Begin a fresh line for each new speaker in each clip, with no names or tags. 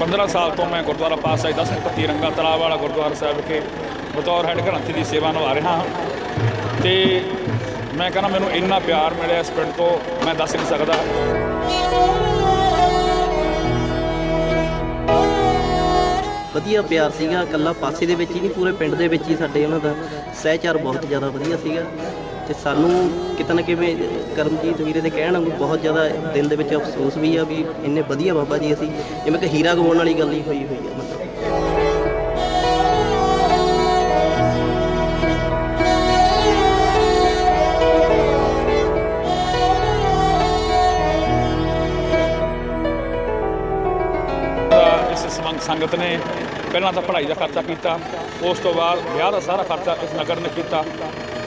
15 ਸਾਲ ਤੋਂ ਮੈਂ ਗੁਰਦੁਆਰਾ ਪਾਤਸ਼ਾਹੀ ਦਸਵੇਂ ਪੱਤੀ ਰੰਗਾ ਤਲਾਬ ਵਾਲਾ ਗੁਰਦੁਆਰਾ ਸਾਹਿਬ ਵਿਖੇ ਬਤੌਰ ਹੈੱਡ ਗ੍ਰੰਥੀ ਦੀ ਸੇਵਾ ਨਿਭਾ ਰਿਹਾ ਹਾਂ। ਤੇ ਮੈਂ ਕਹਿੰਦਾ ਮੈਨੂੰ ਇੰਨਾ ਪਿਆਰ ਮਿਲਿਆ ਇਸ ਪਿੰਡ ਤੋਂ, ਮੈਂ ਦੱਸ ਨਹੀਂ ਸਕਦਾ।
ਵਧੀਆ ਪਿਆਰ ਸੀਗਾ, ਇਕੱਲਾ ਪਾਸੇ ਦੇ ਵਿੱਚ ਹੀ ਨਹੀਂ, ਪੂਰੇ ਪਿੰਡ ਦੇ ਵਿੱਚ ਹੀ ਸਾਡੇ ਉਹਨਾਂ ਦਾ ਸਹਿਚਾਰ ਬਹੁਤ ਜ਼ਿਆਦਾ ਵਧੀਆ ਸੀਗਾ। ਤੇ ਸਾਨੂੰ ਕਿਤੇ ਨਾ ਕਿਵੇਂ ਕਰਮਜੀਤ ਵੀਰੇ ਦੇ ਕਹਿਣ ਨੂੰ ਬਹੁਤ ਜ਼ਿਆਦਾ ਦਿਲ ਦੇ ਵਿੱਚ ਅਫਸੋਸ ਵੀ ਆ ਵੀ ਇੰਨੇ ਵਧੀਆ ਬਾਬਾ ਜੀ ਅਸੀਂ, ਜਿਵੇਂ ਕਿ ਹੀਰਾ ਗਵਾਉਣ ਵਾਲੀ ਗੱਲ ਹੀ ਹੋਈ ਹੋਈ ਆ, ਮਤਲਬ।
ਇਸ ਸੰਬੰਧ ਸੰਗਤ ਨੇ ਪਹਿਲਾਂ ਤਾਂ ਪੜ੍ਹਾਈ ਦਾ ਖਰਚਾ ਕੀਤਾ, ਉਸ ਤੋਂ ਬਾਅਦ ਵਿਆਹ ਦਾ ਸਾਰਾ ਖਰਚਾ ਇਸ ਨਗਰ ਨੇ ਕੀਤਾ।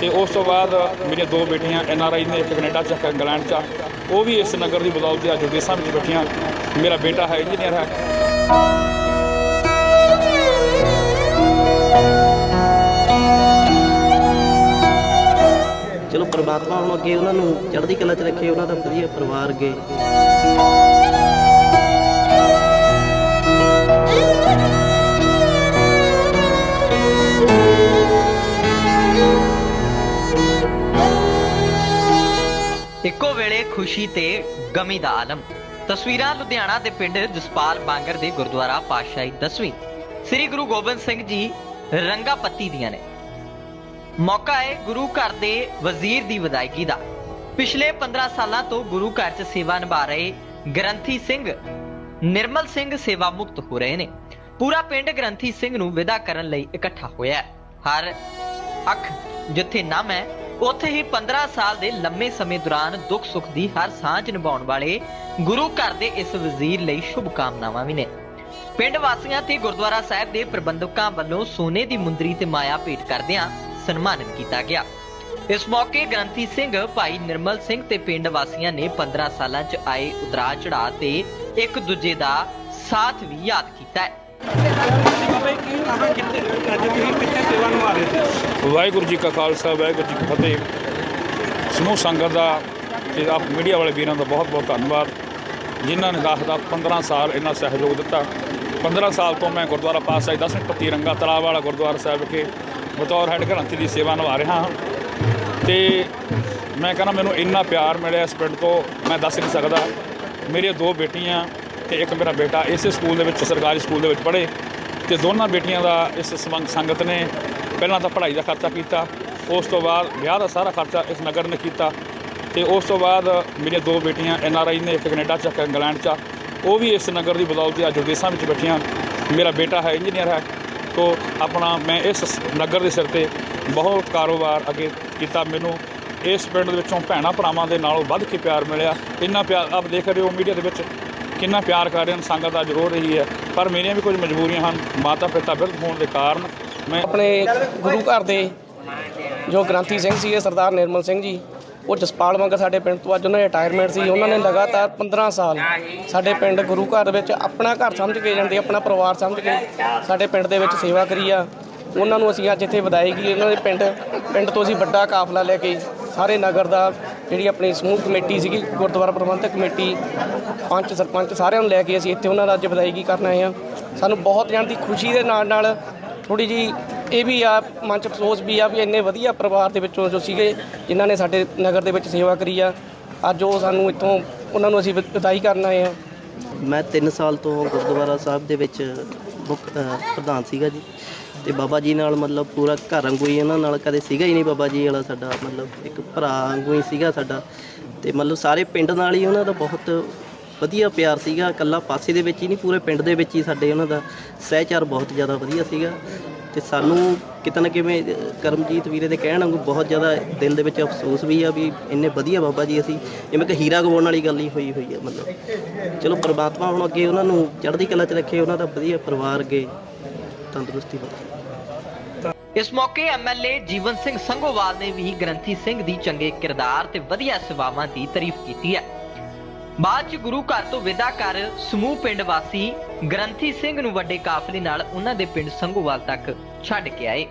ਤੇ ਉਸ ਤੋਂ ਬਾਅਦ ਮੇਰੀਆਂ ਦੋ ਬੇਟੀਆਂ ਐਨ ਆਰ ਆਈ ਨੇ ਇੱਕ ਕੈਨੇਡਾ ਚ, ਇੱਕ ਇੰਗਲੈਂਡ ਚ। ਆ। ਉਹ ਵੀ ਇਸ ਨਗਰ ਦੀ ਬਦੌਲਤ ਅੱਜ ਵਿਦੇਸ਼ਾਂ ਵਿੱਚ ਬੈਠੀਆਂ। ਮੇਰਾ ਬੇਟਾ ਹੈ ਇੰਜੀਨੀਅਰ ਹੈ।
ਚਲੋ ਪ੍ਰਮਾਤਮਾ ਹੁਣ ਅੱਗੇ ਉਹਨਾਂ ਨੂੰ ਚੜ੍ਹਦੀ ਕਲਾ 'ਚ ਰੱਖੇ, ਉਹਨਾਂ ਦਾ ਵਧੀਆ ਪਰਿਵਾਰ ਅੱਗੇ।
ਇੱਕੋ ਵੇਲੇ ਖੁਸ਼ੀ ਤੇ ਗਮੀ ਦਾ ਆਲਮ। ਤਸਵੀਰਾਂ ਲੁਧਿਆਣਾ ਦੇ ਪਿੰਡ ਜਸਪਾਲ ਬਾਂਗਰ ਦੇ ਗੁਰਦੁਆਰਾ ਪਾਤਸ਼ਾਹੀ 10ਵੀਂ ਸ੍ਰੀ ਗੁਰੂ ਗੋਬਿੰਦ ਸਿੰਘ ਜੀ ਰੰਗਾਪੱਤੀ ਦੀਆਂ ਨੇ। ਮੌਕਾ ਹੈ ਗੁਰੂ ਘਰ ਦੇ ਵਜ਼ੀਰ ਦੀ ਵਿਦਾਇਗੀ ਦਾ। ਪਿਛਲੇ 15 ਸਾਲਾਂ ਤੋਂ ਗੁਰੂ ਘਰ 'ਚ ਸੇਵਾ ਨਿਭਾ ਰਹੇ ਗ੍ਰੰਥੀ ਸਿੰਘ ਨਿਰਮਲ ਸਿੰਘ ਸੇਵਾ ਮੁਕਤ ਹੋ ਰਹੇ ਨੇ। ਪੂਰਾ ਪਿੰਡ ਗ੍ਰੰਥੀ ਸਿੰਘ ਨੂੰ ਵਿਦਾ ਕਰਨ ਲਈ ਇਕੱਠਾ ਹੋਇਆ ਹੈ। ਹਰ ਅੱਖ ਜਿੱਥੇ ਨਾਮ ਹੈ ਉੱਥੇ ਹੀ 15 ਸਾਲ ਦੇ ਲੰਮੇ ਸਮੇਂ ਦੌਰਾਨ ਦੁੱਖ ਸੁੱਖ ਦੀ ਹਰ ਸਾਂਝ ਨਿਭਾਉਣ ਵਾਲੇ ਗੁਰੂ ਘਰ ਦੇ ਇਸ ਵਜ਼ੀਰ ਲਈ ਸ਼ੁਭ ਕਾਮਨਾਵਾਂ ਵੀ ਨੇ। ਪਿੰਡ ਵਾਸੀਆਂ ਤੇ ਗੁਰਦੁਆਰਾ ਸਾਹਿਬ ਦੇ ਪ੍ਰਬੰਧਕਾਂ ਵੱਲੋਂ ਸੋਨੇ ਦੀ ਮੁੰਦਰੀ ਤੇ ਮਾਇਆ ਭੇਟ ਕਰਦਿਆਂ ਸਨਮਾਨਿਤ ਕੀਤਾ ਗਿਆ। ਇਸ ਮੌਕੇ ਗ੍ਰੰਥੀ ਸਿੰਘ, ਭਾਈ ਨਿਰਮਲ ਸਿੰਘ ਤੇ ਪਿੰਡ ਵਾਸੀਆਂ ਨੇ 15 ਸਾਲਾਂ 'ਚ ਆਏ ਉਤਰਾਅ ਚੜਾਅ ਤੇ ਇੱਕ ਦੂਜੇ ਦਾ ਸਾਥ ਵੀ ਯਾਦ ਕੀਤਾ ਹੈ।
ਵਾਹਿਗੁਰੂ ਜੀ ਕਾ ਖਾਲਸਾ, ਵਾਹਿਗੁਰੂ ਜੀ ਕੀ ਫਤਿਹ। ਸਮੂਹ ਸੰਗਤ ਦਾ ਤੇ ਆਪ ਮੀਡੀਆ ਵਾਲੇ ਵੀਰਾਂ ਦਾ ਬਹੁਤ ਬਹੁਤ ਧੰਨਵਾਦ। ਜਿਨ੍ਹਾਂ ਨੇ ਦਾਸ ਦਾ 15 ਸਾਲ ਇੰਨਾ ਸਹਿਯੋਗ ਦਿੱਤਾ। 15 ਸਾਲ ਤੋਂ ਮੈਂ ਗੁਰਦੁਆਰਾ ਪਾਤਸ਼ਾਹ ਦਸਵੇਂ ਪੱਤੀ ਰੰਗਾ ਤਲਾਬ ਵਾਲਾ ਗੁਰਦੁਆਰਾ ਸਾਹਿਬ ਵਿਖੇ ਬਤੌਰ ਹੈਡ ਗ੍ਰੰਥੀ ਦੀ ਸੇਵਾ ਨਿਭਾ ਰਿਹਾ ਹਾਂ। ਤੇ ਮੈਂ ਕਹਿੰਦਾ ਮੈਨੂੰ ਇੰਨਾ ਪਿਆਰ ਮਿਲਿਆ ਇਸ ਪਿੰਡ ਤੋਂ, ਮੈਂ ਦੱਸ ਨਹੀਂ ਸਕਦਾ। ਮੇਰੀਆਂ ਦੋ ਬੇਟੀਆਂ ਤੇ ਇੱਕ ਮੇਰਾ ਬੇਟਾ ਇਸੇ ਸਕੂਲ ਦੇ ਵਿੱਚ, ਸਰਕਾਰੀ ਸਕੂਲ ਦੇ ਵਿੱਚ ਪੜ੍ਹੇ। ਤੇ ਦੋਨਾਂ ਬੇਟੀਆਂ ਦਾ ਇਸ ਸੰਬੰਧ ਸੰਗਤ ਨੇ ਪਹਿਲਾਂ ਤਾਂ ਪੜ੍ਹਾਈ ਦਾ ਖਰਚਾ ਕੀਤਾ, ਉਸ ਤੋਂ ਬਾਅਦ ਵਿਆਹ ਦਾ ਸਾਰਾ ਖਰਚਾ ਇਸ ਨਗਰ ਨੇ ਕੀਤਾ ਤੇ ਉਸ ਤੋਂ ਬਾਅਦ ਮੇਰੀਆਂ ਦੋ ਬੇਟੀਆਂ ਐਨ ਆਰ ਆਈ ਨੇ, ਇੱਕ ਕੈਨੇਡਾ ਚ, ਇੱਕ ਇੰਗਲੈਂਡ ਚ। ਆ। ਉਹ ਵੀ ਇਸ ਨਗਰ ਦੀ ਬਦੌਲਤ ਅੱਜ ਵਿਦੇਸ਼ਾਂ ਵਿੱਚ ਬੈਠੀਆਂ। ਮੇਰਾ ਬੇਟਾ ਹੈ, ਇੰਜੀਨੀਅਰ ਹੈ। ਤੋਂ ਆਪਣਾ ਮੈਂ ਇਸ ਨਗਰ ਦੇ ਸਿਰ ਤੇ ਬਹੁਤ ਕਾਰੋਬਾਰ ਅੱਗੇ ਕੀਤਾ। ਮੈਨੂੰ ਇਸ ਪਿੰਡ ਦੇ ਵਿੱਚੋਂ ਭੈਣਾਂ ਭਰਾਵਾਂ ਦੇ ਨਾਲੋਂ ਵੱਧ ਕੇ ਪਿਆਰ ਮਿਲਿਆ। ਇੰਨਾ ਪਿਆਰ, ਆਪ ਦੇਖ ਰਹੇ ਹੋ ਮੀਡੀਆ ਦੇ ਵਿੱਚ ਕਿੰਨਾ ਪਿਆਰ ਕਰ ਰਹੇ ਹਨ, ਸੰਗਤ ਅੱਜ ਰੋ ਰਹੀ ਹੈ। ਪਰ ਮੇਰੀਆਂ ਵੀ ਕੁਝ ਮਜਬੂਰੀਆਂ ਹਨ। ਮਾਤਾ ਪਿਤਾ ਬਿਰਧ ਹੋਣ ਦੇ ਕਾਰਨ ਮੈਂ
ਆਪਣੇ ਗੁਰੂ ਘਰ ਦੇ ਜੋ ਗ੍ਰੰਥੀ ਸਿੰਘ ਸੀਗੇ ਸਰਦਾਰ ਨਿਰਮਲ ਸਿੰਘ ਜੀ, ਉਹ ਜਸਪਾਲ ਵਾਂਗ ਸਾਡੇ ਪਿੰਡ ਤੋਂ ਅੱਜ ਉਹਨਾਂ ਦੀ ਰਿਟਾਇਰਮੈਂਟ ਸੀ। ਉਹਨਾਂ ਨੇ ਲਗਾਤਾਰ 15 ਸਾਲ ਸਾਡੇ ਪਿੰਡ ਗੁਰੂ ਘਰ ਵਿੱਚ ਆਪਣਾ ਘਰ ਸਮਝ ਕੇ ਜਾਂਦੇ, ਆਪਣਾ ਪਰਿਵਾਰ ਸਮਝ ਕੇ ਸਾਡੇ ਪਿੰਡ ਦੇ ਵਿੱਚ ਸੇਵਾ ਕਰੀ ਆ। ਉਹਨਾਂ ਨੂੰ ਅਸੀਂ ਅੱਜ ਇੱਥੇ ਵਧਾਈਗੀ ਉਹਨਾਂ ਦੇ ਪਿੰਡ ਪਿੰਡ ਤੋਂ ਅਸੀਂ ਵੱਡਾ ਕਾਫਲਾ ਲੈ ਕੇ ਸਾਰੇ ਨਗਰ ਦਾ ਜਿਹੜੀ ਆਪਣੀ ਸਮੂਹ ਕਮੇਟੀ ਸੀਗੀ, ਗੁਰਦੁਆਰਾ ਪ੍ਰਬੰਧਕ ਕਮੇਟੀ, ਪੰਚ ਸਰਪੰਚ ਸਾਰਿਆਂ ਨੂੰ ਲੈ ਕੇ ਅਸੀਂ ਇੱਥੇ ਉਹਨਾਂ ਦਾ ਅੱਜ ਵਧਾਈਗੀ ਕਰਨ ਆਏ ਆ। ਸਾਨੂੰ ਬਹੁਤ ਜਾਣ ਦੀ ਖੁਸ਼ੀ ਦੇ ਨਾਲ ਨਾਲ ਥੋੜੀ ਜੀ ਇਹ ਵੀ ਆ, ਮਨ ਚ ਅਫਸੋਸ ਵੀ ਆ ਵੀ ਇੰਨੇ ਵਧੀਆ ਪਰਿਵਾਰ ਦੇ ਵਿੱਚੋਂ ਜੋ ਸੀਗੇ, ਜਿਨ੍ਹਾਂ ਨੇ ਸਾਡੇ ਨਗਰ ਦੇ ਵਿੱਚ ਸੇਵਾ ਕਰੀ ਆ। ਅੱਜ ਉਹ ਸਾਨੂੰ ਇੱਥੋਂ ਉਹਨਾਂ ਨੂੰ ਅਸੀਂ ਵਿਦਾਈ ਕਰਨ ਆਏ ਆ।
ਮੈਂ 3 ਸਾਲ ਤੋਂ ਗੁਰਦੁਆਰਾ ਸਾਹਿਬ ਦੇ ਵਿੱਚ ਮੁੱਖ ਪ੍ਰਧਾਨ ਸੀਗਾ ਜੀ। ਤੇ ਬਾਬਾ ਜੀ ਨਾਲ ਮਤਲਬ ਪੂਰਾ ਘਰ ਵਾਂਗੂ ਹੀ ਇਹਨਾਂ ਨਾਲ ਕਦੇ ਸੀਗਾ ਹੀ ਨਹੀਂ ਬਾਬਾ ਜੀ ਵਾਲਾ ਸਾਡਾ, ਮਤਲਬ ਇੱਕ ਭਰਾ ਵਾਂਗੂ ਸੀਗਾ ਸਾਡਾ। ਤੇ ਮਤਲਬ ਸਾਰੇ ਪਿੰਡ ਨਾਲ ਹੀ ਉਹਨਾਂ ਦਾ ਬਹੁਤ ਵਧੀਆ ਪਿਆਰ ਸੀਗਾ, ਇਕੱਲਾ ਪਾਸੇ ਦੇ ਵਿੱਚ ਹੀ ਨਹੀਂ, ਪੂਰੇ ਪਿੰਡ ਦੇ ਵਿੱਚ ਹੀ ਸਾਡੇ ਉਹਨਾਂ ਦਾ ਸਹਿਚਾਰ ਬਹੁਤ ਜ਼ਿਆਦਾ ਵਧੀਆ ਸੀਗਾ। ਤੇ ਸਾਨੂੰ ਕਿਤੇ ਨਾ ਕਿਵੇਂ, ਕਰਮਜੀਤ ਵੀਰੇ ਦੇ ਕਹਿਣ ਵਾਂਗੂ ਬਹੁਤ ਜ਼ਿਆਦਾ ਦਿਲ ਦੇ ਵਿੱਚ ਅਫਸੋਸ ਵੀ ਆ ਵੀ ਇੰਨੇ ਵਧੀਆ ਬਾਬਾ ਜੀ ਅਸੀਂ, ਜਿਵੇਂ ਕਿ ਹੀਰਾ ਗਵਾਉਣ ਵਾਲੀ ਗੱਲ ਹੀ ਹੋਈ ਹੋਈ ਆ, ਮਤਲਬ। ਚਲੋ ਪ੍ਰਮਾਤਮਾ ਹੁਣ ਅੱਗੇ ਉਹਨਾਂ ਨੂੰ ਚੜ੍ਹਦੀ ਕਲਾ 'ਚ ਰੱਖੇ, ਉਹਨਾਂ ਦਾ ਵਧੀਆ ਪਰਿਵਾਰ ਅੱਗੇ ਤੰਦਰੁਸਤੀ ਬਖਸ਼ੇ
ਇਸ ਮੌਕੇ ਐਮਐਲਏ ਜੀਵਨ ਸਿੰਘ ਸੰਘੋਵਾਲ ਨੇ ਵੀ ਗ੍ਰੰਥੀ ਸਿੰਘ ਦੀ ਚੰਗੇ ਕਿਰਦਾਰ ਤੇ ਵਧੀਆ ਸੇਵਾਵਾਂ ਦੀ ਤਾਰੀਫ ਕੀਤੀ ਹੈ। ਬਾਅਦ ਚ ਗੁਰੂ ਘਰ ਤੋਂ ਵਿਦਾ ਕਰ ਸਮੂਹ ਪਿੰਡ ਵਾਸੀ ਗ੍ਰੰਥੀ ਸਿੰਘ ਨੂੰ ਵੱਡੇ ਕਾਫਲੇ ਨਾਲ ਉਹਨਾਂ ਦੇ ਪਿੰਡ ਸੰਘੋਵਾਲ ਤੱਕ ਛੱਡ ਕੇ ਆਏ।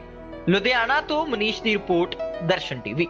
ਲੁਧਿਆਣਾ ਤੋਂ ਮਨੀਸ਼ ਦੀ ਰਿਪੋਰਟ ਦਰਸ਼ਨ ਟੀਵੀ।